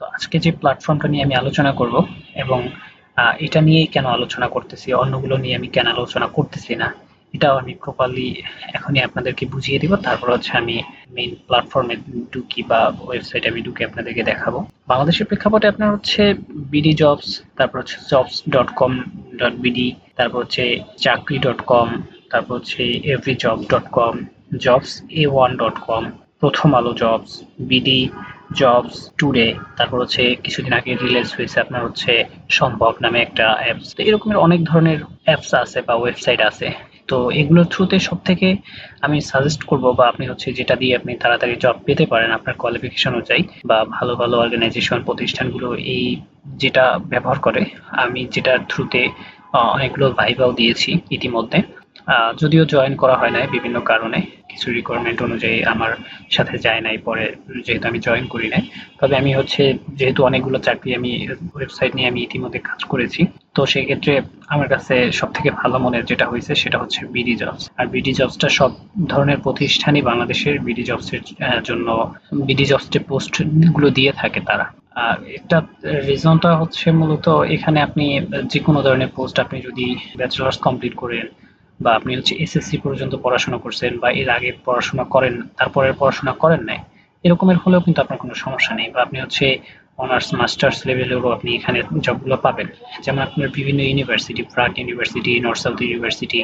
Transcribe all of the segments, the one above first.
তো আজকে যে প্ল্যাটফর্মটা নিয়ে আমি আলোচনা করব এবং এটা নিয়েই কেন আলোচনা করতেছি, অন্যগুলো নিয়ে আমি কেন আলোচনা করতেছি না, এটাও আমি প্রপারলি এখনই আপনাদেরকে বুঝিয়ে দিব। তারপর হচ্ছে আমি মেইন প্ল্যাটফর্মে ঢুকি বা ওয়েবসাইটে আমি ঢুকে আপনাদেরকে দেখাবো। বাংলাদেশের প্রেক্ষাপটে আপনার হচ্ছে বিডি জবস তারপর হচ্ছে jobs dot com dot BD তারপর হচ্ছে চাকরি ডট কম তারপর হচ্ছে every job dot com jobs A one dot com Prothom Alo jobs BD jobs today তারপর হচ্ছে কিছুদিন আগে রিলিজ হয়েছে আপনার হচ্ছে সম্ভব নামে একটা অ্যাপস তো এরকমের অনেক ধরনের অ্যাপস আছে বা ওয়েবসাইট আছে। তো এগুলোর থ্রুতে সব থেকে আমি সাজেস্ট করব বা আপনি হচ্ছে যেটা দিয়ে আপনি তাড়াতাড়ি জব পেতে পারেন আপনার কোয়ালিফিকেশন অনুযায়ী বা ভালো ভালো অর্গানাইজেশন প্রতিষ্ঠানগুলো এই যেটা ব্যবহার করে, আমি যেটার থ্রুতে অনেকগুলো ভাইভাও দিয়েছি ইতিমধ্যে। যদিও জয়েন করা হয় নাই বিভিন্ন কারণে। কিছু রিকোয়ারমেন্ট অনুযায়ী আমার সাথে যায় নাই পরে, যেহেতু আমি জয়েন করি নাই। তবে আমি হচ্ছে, যেহেতু অনেকগুলো চাকরি আমি ওয়েবসাইট নিয়ে আমি ইতিমধ্যে কাজ করেছি, তো সেই ক্ষেত্রে আমার কাছে সব থেকে ভালো মনের যেটা হয়েছে সেটা হচ্ছে বিডি জবস আর বিডি জবসটা সব ধরনের প্রতিষ্ঠানই বাংলাদেশের বিডি জবসের জন্য বিডি জবস যে পোস্টগুলো দিয়ে থাকে তারা। এটা রিজনটা হচ্ছে মূলত এখানে আপনি যে কোনো ধরনের পোস্ট আপনি যদি ব্যাচেলার্স কমপ্লিট করেন বা আপনি হচ্ছে এসএসসি পর্যন্ত পড়াশোনা করছেন বা এর আগে পড়াশোনা করেন তারপরে পড়াশোনা করেন নাই, এরকমের হলেও কিন্তু আপনার কোনো সমস্যা নেই বা আপনি হচ্ছে অনার্স মাস্টার্স লেভেলেরও আপনি এখানে জবগুলো পাবেন। যেমন আপনার বিভিন্ন ইউনিভার্সিটি প্রাগ university north south university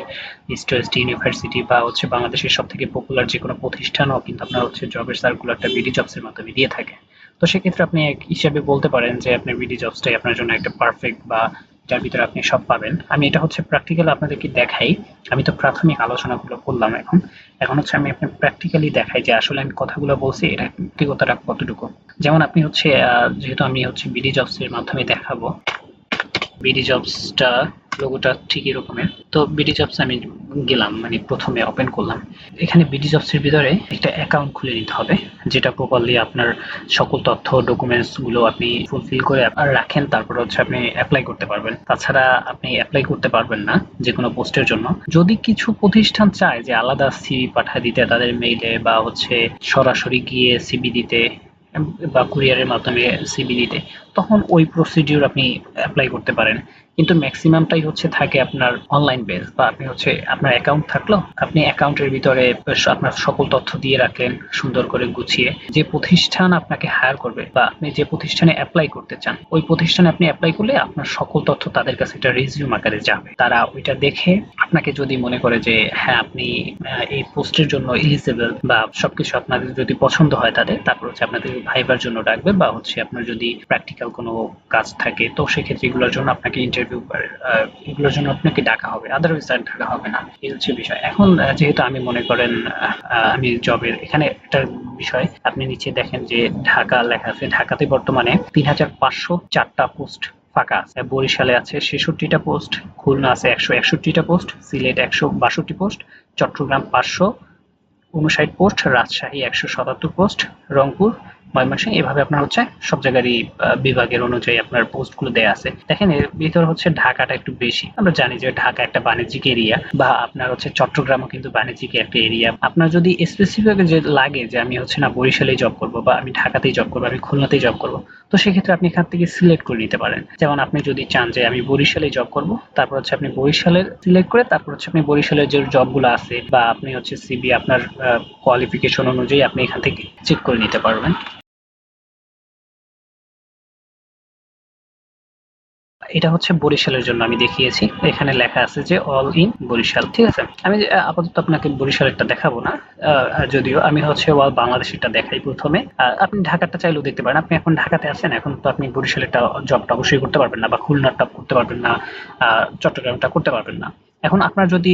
east west university বা হচ্ছে বাংলাদেশের সব থেকে পপুলার যে কোনো প্রতিষ্ঠানও কিন্তু আপনার হচ্ছে জবের সার্কুলারটা বিডি জবসের মাধ্যমে দিয়ে থাকে। তো সেক্ষেত্রে আপনি এক হিসাবে বলতে পারেন যে আপনার বিডি জবসটাই আপনার জন্য একটা পারফেক্ট বা যার ভিতরে আপনি সব পাবেন। আমি এটা হচ্ছে প্র্যাকটিক্যাল আপনাদেরকে দেখাই। আমি তো প্রাথমিক আলোচনাগুলো করলাম এখন। এখন হচ্ছে আমি আপনার প্র্যাকটিক্যালি দেখাই যে আসলে আমি কথাগুলো বলছি, এটা ব্যক্তিগতটা কতটুকু। যেমন আপনি হচ্ছে যেহেতু আমি হচ্ছে বিডি জবসের মাধ্যমে দেখাবো বিডি জবসটা লোগোটা ঠিক এরকমের তো বিডি জবস আমি গেলাম মানে প্রথমে ওপেন করলাম। এখানে বিডি জবস এর ভিতরে একটা অ্যাকাউন্ট খুলে নিতে হবে, যেটা প্রপারলি আপনার সকল তথ্য ডকুমেন্টসগুলো আপনি ফুলফিল করে রাখেন, তারপর হচ্ছে আপনি অ্যাপ্লাই করতে পারবেন। তাছাড়া আপনি অ্যাপ্লাই করতে পারবেন না যে কোনো পোস্টের জন্য। যদি কিছু প্রতিষ্ঠান চায় যে আলাদা সিভি পাঠায় দিতে তাদের মেইলে বা হচ্ছে সরাসরি গিয়ে সিবি দিতে বা কুরিয়ারের মাধ্যমে সিবি দিতে তখন ওই প্রসিডিউর আপনি অ্যাপ্লাই করতে পারেন। কিন্তু ম্যাক্সিমামটাই হচ্ছে থাকে আপনার অনলাইন বেস বা আপনি হচ্ছে আপনার অ্যাকাউন্ট থাকল, আপনি অ্যাকাউন্টের ভিতরে আপনার সকল তথ্য দিয়ে রাখলেন সুন্দর করে গুছিয়ে। যে প্রতিষ্ঠান আপনাকে হায়ার করবে বা আপনি যে প্রতিষ্ঠানে অ্যাপ্লাই করতে চান, ওই প্রতিষ্ঠানে আপনি অ্যাপ্লাই করলে আপনার সকল তথ্য তাদের কাছে একটা রিজিউম আকারে যাবে। তারা ওইটা দেখে আপনাকে যদি মনে করে যে হ্যাঁ আপনি এই পোস্টের জন্য এলিজেবল বা সবকিছু আপনাদের যদি পছন্দ হয় তাদের, তারপর হচ্ছে আপনাদের ভাইবার জন্য ডাকবে বা হচ্ছে আপনার যদি প্র্যাকটিক্যাল কোনো কাজ থাকে, তো সেক্ষেত্রে এগুলোর জন্য আপনাকে ইন্টারভিউ এগুলোর জন্য আপনাকে ডাকা হবে আদারওয়াইজ আর ডাকা হবে না। এই হচ্ছে বিষয়। এখন যেহেতু আমি মনে করেন আমি জবের, এখানে একটা বিষয়, আপনি নিচে দেখেন যে ঢাকা লেখা আছে, ঢাকাতে বর্তমানে তিন হাজার পাঁচশো চারটা পোস্ট ফাঁকা আছে। বরিশালে আছে ছেষট্টিটা পোস্ট, খুলনা আছে একশো একষট্টিটা পোস্ট, সিলেট একশো বাষট্টি পোস্ট, চট্টগ্রাম পাঁচশো উনষাট পোস্ট, রাজশাহী একশো সাতাত্তর পোস্ট, রংপুর ময়মনসিংহ এভাবে আপনার হচ্ছে সব জায়গারই বিভাগের অনুযায়ী আপনার পোস্টগুলো দেয়া আছে। দেখেন, এর ভিতর হচ্ছে ঢাকাটা একটু বেশি। আমরা জানি যে ঢাকা একটা বাণিজ্যিক এরিয়া বা আপনার হচ্ছে চট্টগ্রামও কিন্তু বাণিজ্যিক একটা এরিয়া আপনার যদি স্পেসিফিক যে লাগে যে আমি হচ্ছে না বরিশালেই জব করব বা আমি ঢাকাতেই জব করব, আমি খুলনাতেই জব করব, তো সেক্ষেত্রে আপনি এখান থেকে সিলেক্ট করে নিতে পারেন। যেমন আপনি যদি চান যে আমি বরিশালে জব করব, তারপর হচ্ছে আপনি বরিশালের সিলেক্ট করে তারপর হচ্ছে আপনি বরিশালের যে জবগুলো আছে বা আপনি হচ্ছে সিবি আপনার কোয়ালিফিকেশন অনুযায়ী আপনি এখান থেকে চেক করে নিতে পারবেন। এটা হচ্ছে বরিশালের জন্য আমি দেখিয়েছি। এখানে লেখা আছে যে অল ইন বরিশাল। ঠিক আছে? আমি আপাতত আপনাকে বরিশালেরটা দেখাবো না। যদিও আমি হচ্ছে অল বাংলাদেশেরটা দেখাই প্রথমে। আপনি ঢাকাটা চাইলেও দেখতে পারেন। আপনি এখন ঢাকাতে আছেন, এখন তো আপনি বরিশালেরটা জবটা অবশ্যই করতে পারবেন না বা খুলনারটা করতে পারবেন না চট্টগ্রামটা করতে পারবেন না। এখন আপনার যদি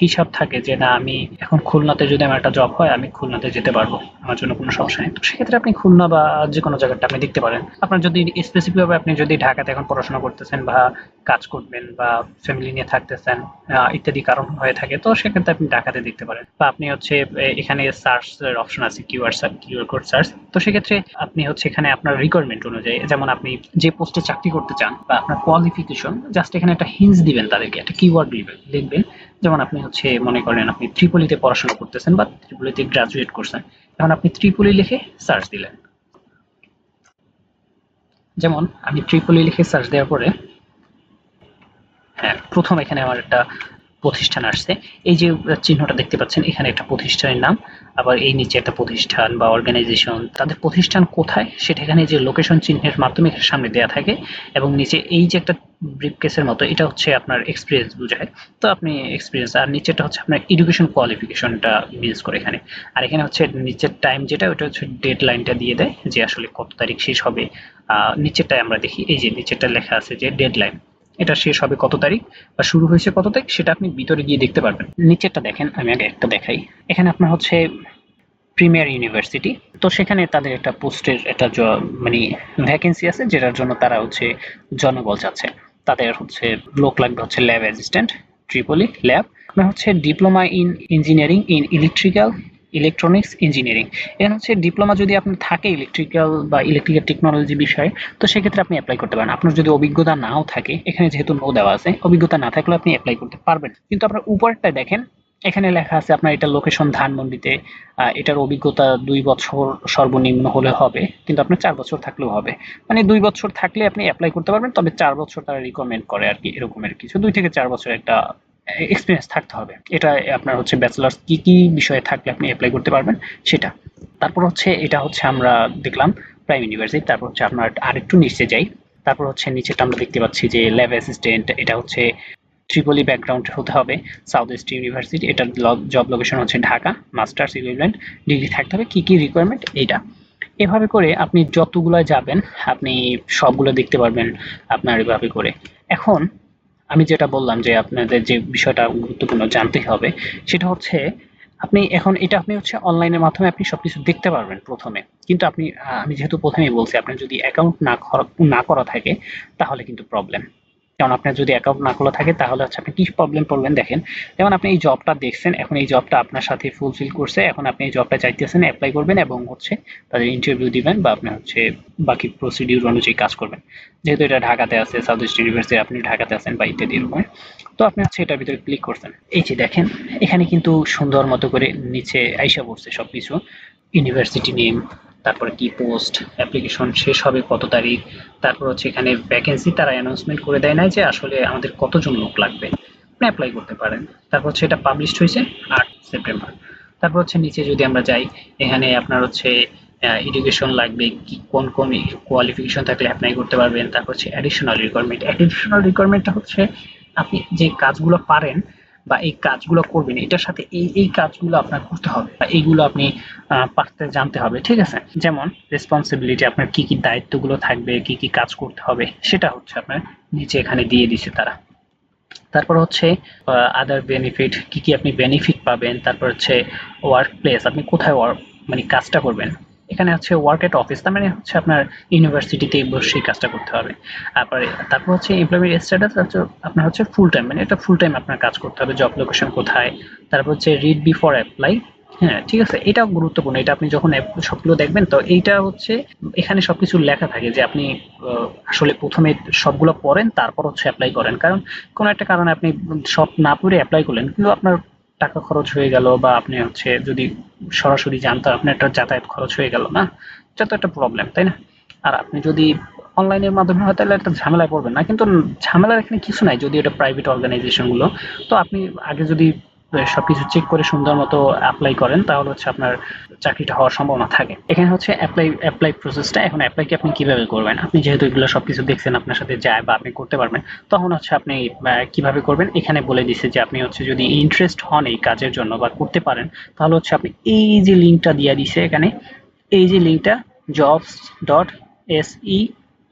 হিসাব থাকে যে না, আমি এখন খুলনাতে যদি আমার একটা জব হয়, আমি খুলনাতে যেতে পারব, আমার জন্য কোনো সমস্যা নেই। তো সেক্ষেত্রে আপনি খুলনা বা যে কোনো জায়গাটা আপনি দেখতে পারেন। আপনার যদি স্পেসিফিক ভাবে আপনি যদি ঢাকাতে এখন পড়াশোনা করতেছেন বা কাজ করবেন বা ফ্যামিলি নিয়ে থাকতেছেন ইত্যাদি কারণ হয়ে থাকে, তো সেক্ষেত্রে আপনি ঢাকাতে দেখতে পারেন। বা আপনি হচ্ছে এখানে সার্চ অপশন আছে কিউআর কিউআর কোড সার্চ তো সেক্ষেত্রে আপনি হচ্ছে এখানে আপনার রিকোয়ারমেন্ট অনুযায়ী, যেমন আপনি যে পোস্টে চাকরি করতে চান বা আপনার কোয়ালিফিকেশন জাস্ট এখানে একটা হিন্স দিবেন তাদেরকে, একটা কিওয়ার্ড দিবেন লিখবেন যেমন আপনি হচ্ছে মনে করেন আপনি ত্রিপলিতে পড়াশোনা করতেছেন বা ত্রিপলিতে গ্রাজুয়েট করছেন, এখন আপনি ত্রিপলি লিখে সার্চ দিলেন। যেমন আমি ট্রিপলি লিখে সার্চ দেওয়ার পরে হ্যাঁ প্রথম এখানে আমার একটা প্রতিষ্ঠান আসছে। এই যে চিহ্নটা দেখতে পাচ্ছেন, এখানে একটা প্রতিষ্ঠানের নাম, আবার এই নিচে একটা প্রতিষ্ঠান বা অর্গানাইজেশন তাদের প্রতিষ্ঠান কোথায়? সেটা এখানে যে লোকেশন চিহ্নের মাধ্যমে সামনে দেওয়া থাকে, এবং নিচে এই যে একটা ব্রিফকেসের মতো, এটা হচ্ছে আপনার এক্সপিরিয়েন্স বোঝায়। তো আপনি এক্সপিরিয়েন্স আর নিচেটা হচ্ছে আপনার এডুকেশন কোয়ালিফিকেশনটা মিনস করে এখানে। আর এখানে হচ্ছে নিচের টাইম যেটা, ওটা হচ্ছে ডেড লাইনটা দিয়ে দেয়, যে আসলে কত তারিখ শেষ হবে। নিচেরটায় আমরা দেখি, এই যে নিচেরটা লেখা আছে যে ডেড লাইন এটা শেষ হবে কত তারিখ বা শুরু হয়েছে কত তারিখ সেটা আপনি ভিতরে গিয়ে দেখতে পারবেন। নিচেরটা দেখেন, আমি আগে একটা দেখাই। এখানে আপনার হচ্ছে প্রিমিয়ার ইউনিভার্সিটি তো সেখানে তাদের একটা পোস্টের একটা মানে ভ্যাকেন্সি আছে, যেটার জন্য তারা হচ্ছে জনবল চাচ্ছে। তাদের হচ্ছে লোক লাগবে হচ্ছে ল্যাব অ্যাসিস্ট্যান্ট ট্রিপলি ল্যাব আপনার হচ্ছে diploma in engineering in electrical electronics engineering এখানে হচ্ছে ডিপ্লোমা যদি আপনার থাকে ইলেকট্রিক্যাল বা ইলেকট্রিক্যাল টেকনোলজি বিষয়ে, তো সেক্ষেত্রে আপনি অ্যাপ্লাই করতে পারেন। আপনার যদি অভিজ্ঞতা নাও থাকে, এখানে যেহেতু নো দেওয়া আছে, অভিজ্ঞতা না থাকলে আপনি অ্যাপ্লাই করতে পারবেন। কিন্তু আপনার উপরটা দেখেন, এখানে লেখা আছে আপনার এটা লোকেশন ধানমন্ডিতে এটার অভিজ্ঞতা দুই বছর সর্বনিম্ন হলে হবে, কিন্তু আপনার চার বছর থাকলেও হবে। মানে দুই বছর থাকলে আপনি অ্যাপ্লাই করতে পারবেন, তবে চার বছর তারা রিকমেন্ড করে আর কি এরকমের কিছু দুই থেকে চার বছর একটা এক্সপিরিয়েন্স থাকতে হবে। এটা আপনার হচ্ছে ব্যাচেলার্স কি কি বিষয়ে থাকলে আপনি অ্যাপ্লাই করতে পারবেন সেটা। তারপর হচ্ছে এটা হচ্ছে আমরা দেখলাম প্রাইম ইউনিভার্সিটি তারপর হচ্ছে আপনার আরেকটু নিচে যাই। তারপর হচ্ছে নিচেটা আমরা দেখতে পাচ্ছি যে ল্যাব অ্যাসিস্ট্যান্ট এটা হচ্ছে ট্রিপলি ব্যাকগ্রাউন্ড হতে হবে সাউথ ইস্ট ইউনিভার্সিটি এটার জব লোকেশন হচ্ছে ঢাকা মাস্টার্স ইকুইভ্যালেন্ট ডিগ্রি থাকতে হবে, কি কি রিকোয়ারমেন্ট এইটা। এভাবে করে আপনি যতগুলো যাবেন, আপনি সবগুলো দেখতে পারবেন আপনার এভাবে করে। এখন আমি যেটা বললাম যে আপনাদের যে বিষয়টা গুরুত্বপূর্ণ জানতে হবে, সেটা হচ্ছে আপনি এখন এটা আপনি হচ্ছে অনলাইনের মাধ্যমে আপনি সবকিছু দেখতে পারবেন প্রথমে। কিন্তু আপনি আমি যেহেতু প্রথমেই বলছি, আপনার যদি অ্যাকাউন্ট না না করা থাকে, তাহলে কিন্তু প্রবলেম কারণ আপনার যদি অ্যাকাউন্ট না খোলা থাকে, তাহলে হচ্ছে আপনি কি প্রবলেম পড়বেন দেখেন? যেমন আপনি এই জবটা দেখছেন, এখন এই জবটা আপনার সাথে ফুলফিল করছে, এখন আপনি এই জবটা চাইতেছেন অ্যাপ্লাই করবেন এবং হচ্ছে তাদের ইন্টারভিউ দিবেন বা আপনি হচ্ছে বাকি প্রসিডিউর অনুযায়ী কাজ করবেন। যেহেতু এটা ঢাকাতে আছে সাউথ ইস্ট ইউনিভার্সিটি আপনি ঢাকাতে আছেন বা ইত্যাদি এরকম। তো আপনি হচ্ছে এটার ভিতরে ক্লিক করছেন। এই যে দেখেন, এখানে কিন্তু সুন্দর মতো করে নিচে আইসা পড়ছে সবকিছু। ইউনিভার্সিটি নেম তারপরে কি পোস্ট অ্যাপ্লিকেশন শেষ হবে, কত তারিখ? তারপর হচ্ছে এখানে ভ্যাকেন্সি তারা অ্যানাউন্সমেন্ট করে দেয় না যে আসলে আমাদের কতজন লোক লাগবে। আপনি অ্যাপ্লাই করতে পারেন। তারপর হচ্ছে এটা পাবলিশড হয়েছে আট সেপ্টেম্বর। তারপর হচ্ছে নিচে যদি আমরা যাই, এখানে আপনার হচ্ছে এডুকেশন লাগবে, কি, কোন কোন কোয়ালিফিকেশন থাকলে অ্যাপ্লাই করতে পারবেন। তারপর হচ্ছে অ্যাডিশনাল রিকোয়ারমেন্ট অ্যাডিশনাল রিকোয়ারমেন্টটা হচ্ছে আপনি যে কাজগুলো পারেন বা এই কাজগুলো করবেন, এটার সাথে এই এই কাজগুলো আপনার করতে হবে এইগুলো আপনি পারতে জানতে হবে, ঠিক আছে? যেমন রেসপন্সিবিলিটি আপনার কি কি দায়িত্বগুলো থাকবে, কি কি কাজ করতে হবে, সেটা হচ্ছে আপনার নিচে এখানে দিয়ে দিছে তারা। তারপর হচ্ছে আদার বেনিফিট কি কি আপনি বেনিফিট পাবেন, তারপর হচ্ছে ওয়ার্ক প্লেস আপনি কোথায় মানে কাজটা করবেন এখানে হচ্ছে ওয়ার্ক এট অফিস তার মানে হচ্ছে আপনার ইউনিভার্সিটিতে বসেই কাজটা করতে হবে। তারপরে, তারপর হচ্ছে এমপ্লয়মেন্ট স্ট্যাটাস হচ্ছে আপনার হচ্ছে ফুল টাইম মানে এটা ফুল টাইম আপনার কাজ করতে হবে জব লোকেশন কোথায়, তারপর হচ্ছে রিড বিফোর অ্যাপ্লাই হ্যাঁ ঠিক আছে? এটাও গুরুত্বপূর্ণ, এটা আপনি যখন সবগুলো দেখবেন, তো এইটা হচ্ছে এখানে সবকিছু লেখা থাকে যে আপনি আসলে প্রথমে সবগুলো পড়েন, তারপর হচ্ছে অ্যাপ্লাই করেন। কারণ কোনো একটা কারণে আপনি সব না পড়ে অ্যাপ্লাই করলেন, কিন্তু আপনার টাকা খরচ হয়ে গেল বা আপনি হচ্ছে যদি সরাসরি জানতেন, আপনার একটা যাতায়াত খরচ হয়ে গেল, না? এটা তো একটা প্রবলেম তাই না? আর আপনি যদি অনলাইনের মাধ্যমে হয়, তাহলে একটা ঝামেলায় পড়বেন না। কিন্তু ঝামেলার এখানে কিছু নাই, যদি এটা প্রাইভেট অর্গানাইজেশনগুলো তো আপনি আগে যদি সবকিছু চেক করে সুন্দর মতো অ্যাপ্লাই করেন, তাহলে হচ্ছে আপনার চাকরিটা হওয়ার সম্ভাবনা থাকে। এখানে হচ্ছে অ্যাপ্লাই অ্যাপ্লাই প্রসেসটা এখন অ্যাপ্লাই কি আপনি কীভাবে করবেন? আপনি যেহেতু এগুলো সবকিছু দেখছেন আপনার সাথে যায় বা আপনি করতে পারবেন, তখন হচ্ছে আপনি কীভাবে করবেন? এখানে বলে দিছে যে আপনি হচ্ছে যদি ইন্টারেস্ট হন এই কাজের জন্য বা করতে পারেন, তাহলে হচ্ছে আপনি এই যে লিঙ্কটা দিয়ে দিছে এখানে, এই যে লিঙ্কটা jobs dot S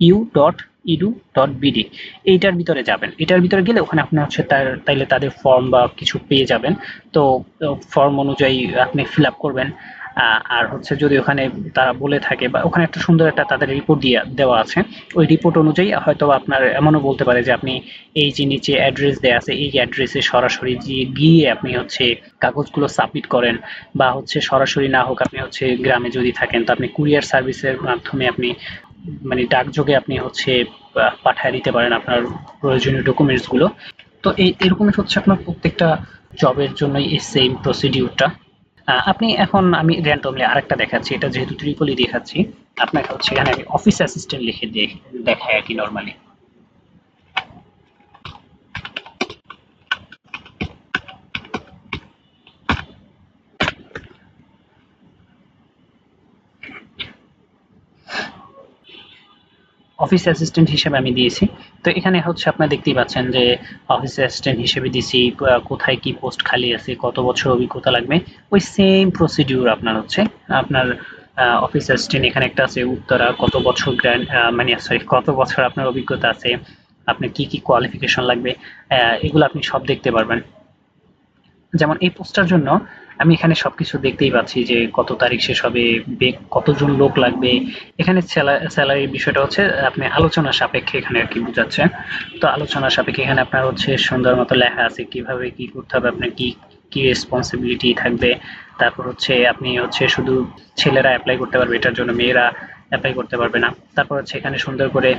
U dot edu dot BD এইটার ভিতরে যাবেন। এটার ভিতরে গেলে ওখানে আপনি হচ্ছে তার তাইলে তাদের ফর্ম বা কিছু পেয়ে যাবেন। তো ফর্ম অনুযায়ী আপনি ফিল আপ করবেন। আর হচ্ছে যদি ওখানে তারা বলে থাকে বা ওখানে একটা সুন্দর একটা তাদের রিপোর্ট দিয়ে দেওয়া আছে। ওই রিপোর্ট অনুযায়ী হয়তো আপনার এমনও বলতে পারে যে আপনি এই যে নিচে অ্যাড্রেস দেওয়া আছে, এই অ্যাড্রেসে সরাসরি গিয়ে আপনি হচ্ছে কাগজগুলো সাবমিট করেন বা হচ্ছে সরাসরি না হোক আপনি হচ্ছে গ্রামে যদি থাকেন, তো আপনি কুরিয়ার সার্ভিসের মাধ্যমে আপনি মানে ডাকযোগে আপনি হচ্ছে পাঠিয়ে দিতে পারেন আপনার প্রয়োজনীয় ডকুমেন্টসগুলো তো এই এরকমই হচ্ছে আপনার প্রত্যেকটা জবের জন্যই এই সেম প্রসিডিউরটা আপনি এখন আমি র্যান্ডমলি আরেকটা দেখাচ্ছি, এটা যেহেতু ত্রিপলি দেখাচ্ছি, আপনাকে হচ্ছে এখানে আমি অফিস অ্যাসিস্ট্যান্ট লিখে দিয়ে দেখায় আর কি নর্মালি অফিস অ্যাসিস্ট্যান্ট হিসেবে আমি দিয়েছি। তো এখানে হচ্ছে আপনারা দেখতেই পাচ্ছেন যে অফিস অ্যাসিস্ট্যান্ট হিসেবে দিয়েছি কোথায় কি পোস্ট খালি আছে, কত বছর অভিজ্ঞতা লাগবে। ওই সেম প্রসিডিউর আপনার হচ্ছে, আপনার অফিস অ্যাসিস্ট্যান্ট এখানে একটা আছে, উত্তরা, কত বছর গ্র্যান্ড মানে সরি কত বছর আপনার অভিজ্ঞতা আছে, আপনার কি কি কোয়ালিফিকেশন লাগবে এগুলো আপনি সব দেখতে পারবেন। যেমন এই পোস্টার জন্য আমি এখানে সবকিছু দেখতেই পাচ্ছি যে কত তারিখ শেষ হবে কতজন লোক লাগবে। এখানে স্যালারির বিষয়টা হচ্ছে, আপনি আলোচনা সাপেক্ষে এখানে আর কি বুঝাচ্ছে তো আলোচনা সাপেক্ষে এখানে আপনার হচ্ছে সুন্দর মতো লেখা আছে, কীভাবে কি করতে হবে, আপনার কি কি রেসপন্সিবিলিটি থাকবে। তারপর হচ্ছে আপনি হচ্ছে শুধু ছেলেরা অ্যাপ্লাই করতে পারবে, এটার জন্য মেয়েরা অ্যাপ্লাই করতে পারবে না। তারপর হচ্ছে এখানে সুন্দর করে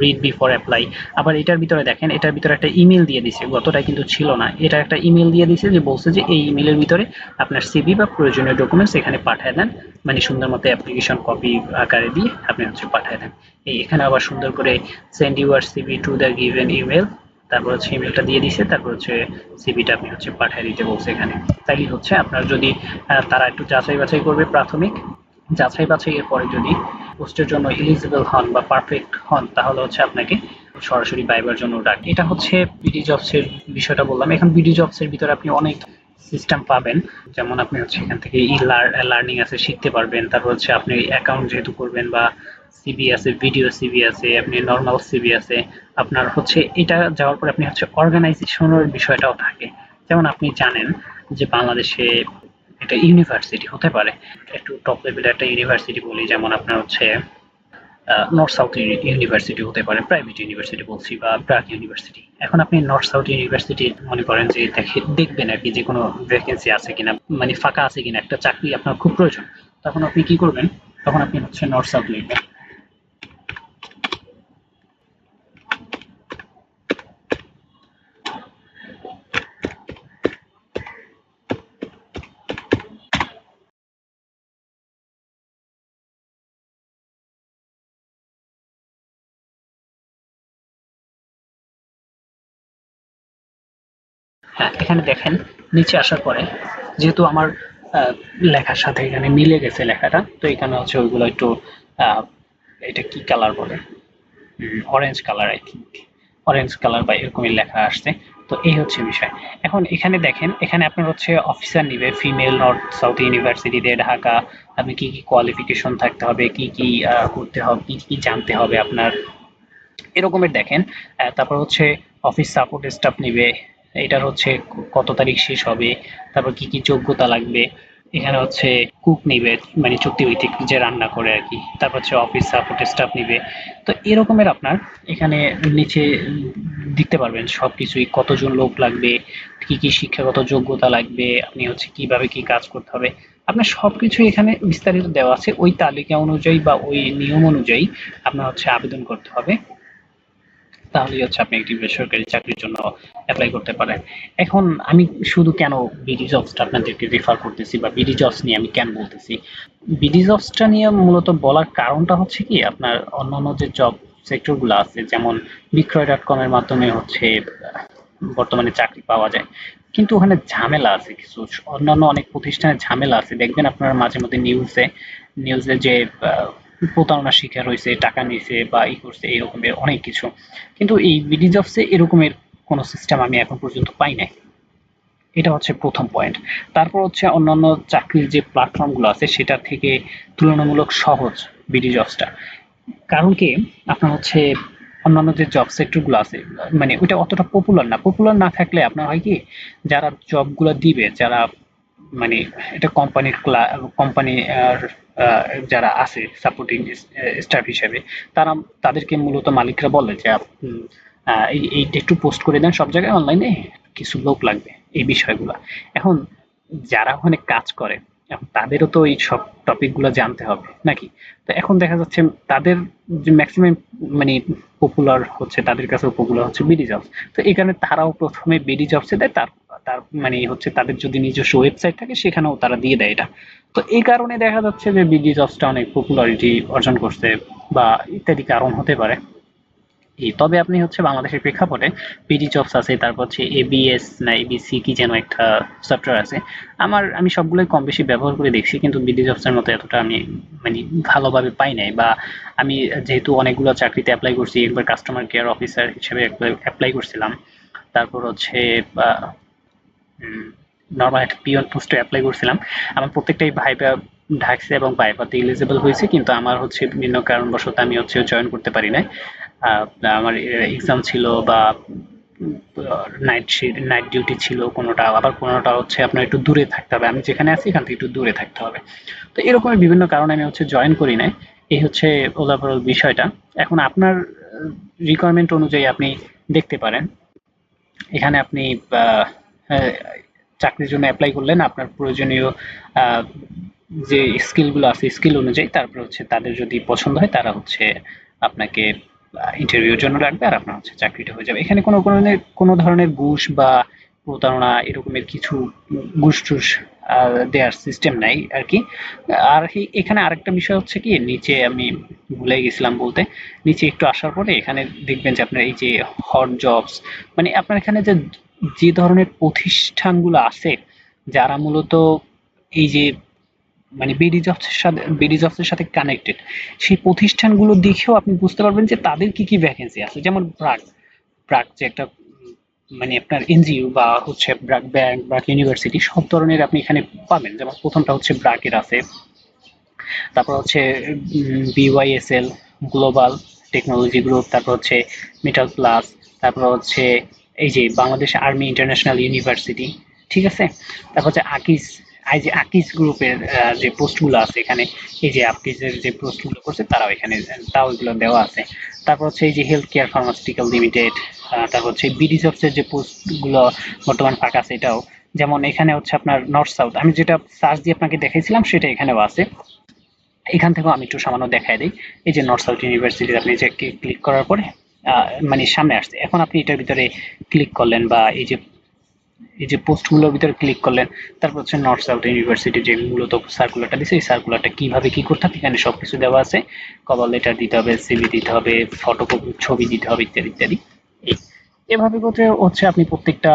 রিড বিফোর অ্যাপ্লাই আবার এটার ভিতরে দেখেন, এটার ভিতরে একটা ইমেল দিয়ে দিছে গতটা কিন্তু ছিল না। এটা একটা ইমেল দিয়ে দিছে যে বলছে যে এই ইমেলের ভিতরে আপনার সিভি বা প্রয়োজনীয় ডকুমেন্টস এখানে পাঠিয়ে দেন। মানে সুন্দর মতো অ্যাপ্লিকেশন কপি আকারে দিয়ে আপনি হচ্ছে পাঠিয়ে দেন। এই এখানে আবার সুন্দর করে send your CV to the given email তারপর হচ্ছে ইমেলটা দিয়ে দিছে, তারপর হচ্ছে সিভিটা আপনি হচ্ছে পাঠিয়ে দিতে বলছে এখানে। তাইলে হচ্ছে আপনার যদি তারা একটু যাচাই বাছাই করবে প্রাথমিক। যাচাই বাছাই এর পরে যদি পোস্টের জন্য এলিজিবল হন বা পারফেক্ট হন, তাহলে হচ্ছে আপনাকে সরাসরি বাইবার জন্য ডাক এটা হচ্ছে বিডি জবসের বিষয়টা বললাম। এখন বিডি জবসের ভিতরে আপনি অনেক সিস্টেম পাবেন। যেমন আপনি হচ্ছে এখান থেকে ই লার্নিং আছে, শিখতে পারবেন। তারপর হচ্ছে আপনি অ্যাকাউন্ট যেহেতু করবেন বা সিবি আছে ভিডিও সিবি আছে, আপনি নর্মাল সিবি আছে, আপনার হচ্ছে এটা যাওয়ার পরে আপনি হচ্ছে অর্গানাইজেশনের বিষয়টাও থাকে। যেমন আপনি জানেন যে বাংলাদেশে একটা ইউনিভার্সিটি হতে পারে। একটু টপ লেভেলের একটা ইউনিভার্সিটি বলি, যেমন আপনার হচ্ছে নর্থ সাউথ ইউনিভার্সিটি হতে পারে প্রাইভেট ইউনিভার্সিটি বলছি বা প্রাক ইউনিভার্সিটি এখন আপনি নর্থ সাউথ ইউনিভার্সিটি মনে করেন যে দেখে, দেখবেন আর কি যে কোনো ভ্যাকেন্সি আছে কিনা মানে ফাঁকা আছে কিনা, একটা চাকরি আপনার খুব প্রয়োজন। তখন আপনি কি করবেন? তখন আপনি হচ্ছে নর্থ সাউথ লিখবেন হ্যাঁ এখানে দেখেন, নিচে আসার পরে, যেহেতু আমার লেখার সাথে এখানে মিলে গেছে লেখাটা, তো এখানে হচ্ছে ওইগুলো একটু এটা কি কালার বলে? Orange colour I think orange colour বা এরকমই লেখা আসছে। তো এই হচ্ছে বিষয়। এখন এখানে দেখেন, এখানে আপনার হচ্ছে অফিসার নিবে ফিমেল নর্থ সাউথ ইউনিভার্সিটিতে ঢাকা। আপনি কি কি কোয়ালিফিকেশন থাকতে হবে, কি কি করতে হবে, কি কি জানতে হবে আপনার? এরকমের দেখেন তারপর হচ্ছে অফিস সাপোর্ট স্টাফ নিবে এটার হচ্ছে কত তারিখ শেষ হবে, তারপর কি কি যোগ্যতা লাগবে, এখানে হচ্ছে কুক নিবে মানে চুক্তি চুক্তিভিত্তিক যে রান্না করে আর কি, তারপর হচ্ছে অফিস সাপোর্ট স্টাফ নিবে। তো এরকমের আপনার এখানে নিচে দেখতে পারবেন সব কিছুই কতজন লোক লাগবে, কি কি শিক্ষাগত যোগ্যতা লাগবে, আপনি হচ্ছে কীভাবে কি কাজ করতে হবে, আপনার সব সবকিছু এখানে বিস্তারিত দেওয়া আছে। ওই তালিকা অনুযায়ী বা ওই নিয়ম অনুযায়ী আপনার হচ্ছে আবেদন করতে হবে। তাহলেই হচ্ছে আপনি একটি বেসরকারি চাকরির জন্য অ্যাপ্লাই করতে পারেন। এখন আমি শুধু কেন বিডি জবসটা আপনাদেরকে রেফার করতেছি বা বিডি জবস নিয়ে আমি কেন বলতেছি? বিডি জবসটা নিয়ে মূলত বলার কারণটা হচ্ছে কি, আপনার অন্যান্য যে জব সেক্টরগুলো আছে, যেমন বিক্রয় ডট কমের মাধ্যমে হচ্ছে বর্তমানে চাকরি পাওয়া যায়। কিন্তু ওখানে ঝামেলা আছে কিছু, অন্যান্য অনেক প্রতিষ্ঠানের ঝামেলা আছে। দেখবেন আপনার মাঝে মধ্যে নিউজে নিউজে যে প্রতারণার শিকার হয়েছে টাকা নিয়েছে বা ই করছে এরকমের অনেক কিছু। কিন্তু এই বিডি জবসে এরকমের কোনো সিস্টেম আমি এখন পর্যন্ত পাই নাই। এটা হচ্ছে প্রথম পয়েন্ট তারপর হচ্ছে অন্যান্য চাকরির যে প্ল্যাটফর্মগুলো আছে, সেটা থেকে তুলনামূলক সহজ বিডি জবসটা কারণ কি? আপনার হচ্ছে অন্যান্য যে জব সেক্টরগুলো আছে মানে ওইটা অতটা পপুলার না। পপুলার না থাকলে আপনার হয় কি? যারা জবগুলো দিবে, যারা মানে এটা কোম্পানির কোম্পানি যারা আছে সাপোর্টিং স্টাফ হিসেবে, তারা তাদেরকে মূলত মালিকরা বলে যে এইটা একটু পোস্ট করে দেন সব জায়গায় অনলাইনে কিছু লোক লাগবে এই বিষয়গুলো। এখন যারা ওখানে কাজ করে তাদেরও তো এই সব টপিকগুলো জানতে হবে, নাকি? তো এখন দেখা যাচ্ছে তাদের যে ম্যাক্সিমাম মানে পপুলার হচ্ছে, তাদের কাছেও পপুলার হচ্ছে বিডি জবস তো এই কারণে তারাও প্রথমে বিডি জবসে দেয়, তার তার মানে হচ্ছে তাদের যদি নিজস্ব ওয়েবসাইট থাকে, সেখানেও তারা দিয়ে দেয় এটা। তো এই কারণে দেখা যাচ্ছে যে বিডি জবসটা অনেক পপুলারিটি অর্জন করছে বা ইত্যাদি কারণ হতে পারে। তবে আপনি হচ্ছে বাংলাদেশের প্রেক্ষাপটে পিডি জবস আছে, তারপর হচ্ছে এবিএস না এবিসি কি যেন একটা সফটওয়্যার আছে। আমার, আমি সবগুলোই কম বেশি ব্যবহার করে দেখছি, কিন্তু বিডি জবসের মতো এতটা আমি মানে ভালোভাবে পাই নাই বা আমি যেহেতু অনেকগুলো চাকরিতে অ্যাপ্লাই করছি, একবার কাস্টমার কেয়ার অফিসার হিসেবে অ্যাপ্লাই করছিলাম। তারপর হচ্ছে নর্মাল একটা পিওন পোস্টে অ্যাপ্লাই করছিলাম। আমার প্রত্যেকটাই ভাইবা ঢাকছে এবং ভাইবাতে এলিজিবল হয়েছে, কিন্তু আমার হচ্ছে বিভিন্ন কারণবশত আমি হচ্ছে জয়েন করতে পারি নাই। আমার এক্সাম ছিল বা নাইট নাইট ডিউটি ছিল কোনোটা, আবার কোনোটা হচ্ছে আপনার একটু দূরে থাকতে হবে। আমি যেখানে আছি, এখান থেকে একটু দূরে থাকতে হবে। তো এরকমের বিভিন্ন কারণে আমি হচ্ছে জয়েন করি নাই। এই হচ্ছে ওভারঅল বিষয়টা। এখন আপনার রিকোয়ারমেন্ট অনুযায়ী আপনি দেখতে পারেন। এখানে আপনি চাকরির জন্য অ্যাপ্লাই করলেন, আপনার প্রয়োজনীয় যে স্কিলগুলো আছে স্কিল অনুযায়ী তারপর হচ্ছে তাদের যদি পছন্দ হয়, তারা হচ্ছে আপনাকে ইন্টারভিউর জন্য রাখবে আর আপনার হচ্ছে চাকরিটা হয়ে যাবে। এখানে কোনো ধরনের কোনো ধরনের ঘুষ বা প্রতারণা এরকমের কিছু ঘুষ টুস দেওয়ার সিস্টেম নাই আর কি। আর এখানে আরেকটা বিষয় হচ্ছে কি, নিচে আমি ভুলে গেছিলাম বলতে, নিচে একটু আসার পরে এখানে দেখবেন যে আপনার এই যে হট জবস মানে আপনার এখানে যে যে ধরনের প্রতিষ্ঠানগুলো আছে, যারা মূলত এই যে মানে বিডি সাথে বিডি সাথে কানেক্টেড সেই প্রতিষ্ঠানগুলো দেখেও আপনি বুঝতে পারবেন যে তাদের কি কি ভ্যাকেন্সি আছে। যেমন ব্রাক ব্রাক যে একটা মানে আপনার এনজিও বা হচ্ছে ব্রাক ব্যাংক ব্রাক ইউনিভার্সিটি সব ধরনের আপনি এখানে পাবেন। যেমন প্রথমটা হচ্ছে ব্রাকের আছে, তারপর হচ্ছে বিওয়াইএসএল গ্লোবাল টেকনোলজি গ্রুপ তারপর হচ্ছে মেটাল প্লাস তারপর হচ্ছে এই যে বাংলাদেশ আর্মি ইন্টারন্যাশনাল ইউনিভার্সিটি ঠিক আছে? তারপর হচ্ছে আকিস এই যে আকিস গ্রুপের যে পোস্টগুলো আছে এখানে, এই যে আকিসের যে পোস্টগুলো করছে, তারাও এখানে, তাও এগুলো দেওয়া আছে। তারপর হচ্ছে এই যে হেলথ কেয়ার ফার্মাসিউটিক্যাল লিমিটেড তারপর হচ্ছে বিডি জবসের যে পোস্টগুলো বর্তমান ফাঁকা আছে এটাও। যেমন এখানে হচ্ছে আপনার নর্থ সাউথ আমি যেটা সার্চ দিয়ে আপনাকে দেখাইছিলাম, সেটা এখানেও আছে। এখান থেকেও আমি একটু সামান্য দেখাই দিই। এই যে নর্থ সাউথ ইউনিভার্সিটি আপনি যে ক্লিক করার পরে মানে সামনে আসছে। এখন আপনি এটার ভিতরে ক্লিক করলেন বা এই যে এই যে পোস্টগুলোর ভিতরে ক্লিক করলেন, তারপর হচ্ছে নর্থ সাউথ ইউনিভার্সিটি যে মূলত সার্কুলারটা দিছে, এই সার্কুলারটা কীভাবে কি করতে হবে, এখানে সবকিছু দেওয়া আছে। কভার লেটার দিতে হবে সিভি দিতে হবে ফটোকপি ছবি দিতে হবে, ইত্যাদি ইত্যাদি। এই, এভাবে করতে হচ্ছে আপনি প্রত্যেকটা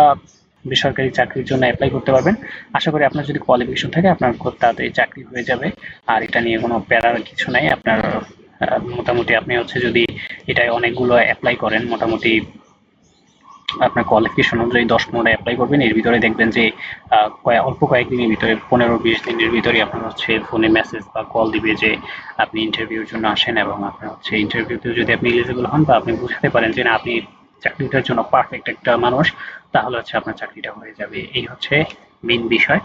বেসরকারি চাকরির জন্য অ্যাপ্লাই করতে পারবেন। আশা করি আপনার যদি কোয়ালিফিকেশন থাকে, আপনার খুব তাড়াতাড়ি চাকরি হয়ে যাবে। আর এটা নিয়ে কোনো প্যারার কিছু নাই, আপনার মোটামুটি আপনি হচ্ছে যদি এটায় অনেকগুলো অ্যাপ্লাই করেন, মোটামুটি আপনার কোয়ালিফিকেশন অনুযায়ী দশ পনেরো অ্যাপ্লাই করবেন। এর ভিতরে দেখবেন যে অল্প কয়েকদিনের ভিতরে, পনেরো বিশ দিনের ভিতরে আপনার হচ্ছে ফোনে মেসেজ বা কল দিবে যে, আপনি ইন্টারভিউর জন্য আসেন এবং আপনার হচ্ছে ইন্টারভিউতে যদি আপনি এলিজিবল হন বা আপনি বুঝতে পারেন যে, না, আপনি চাকরিটার জন্য পারফেক্ট একটা মানুষ, তাহলে হচ্ছে আপনার চাকরিটা হয়ে যাবে। এই হচ্ছে মেন বিষয়।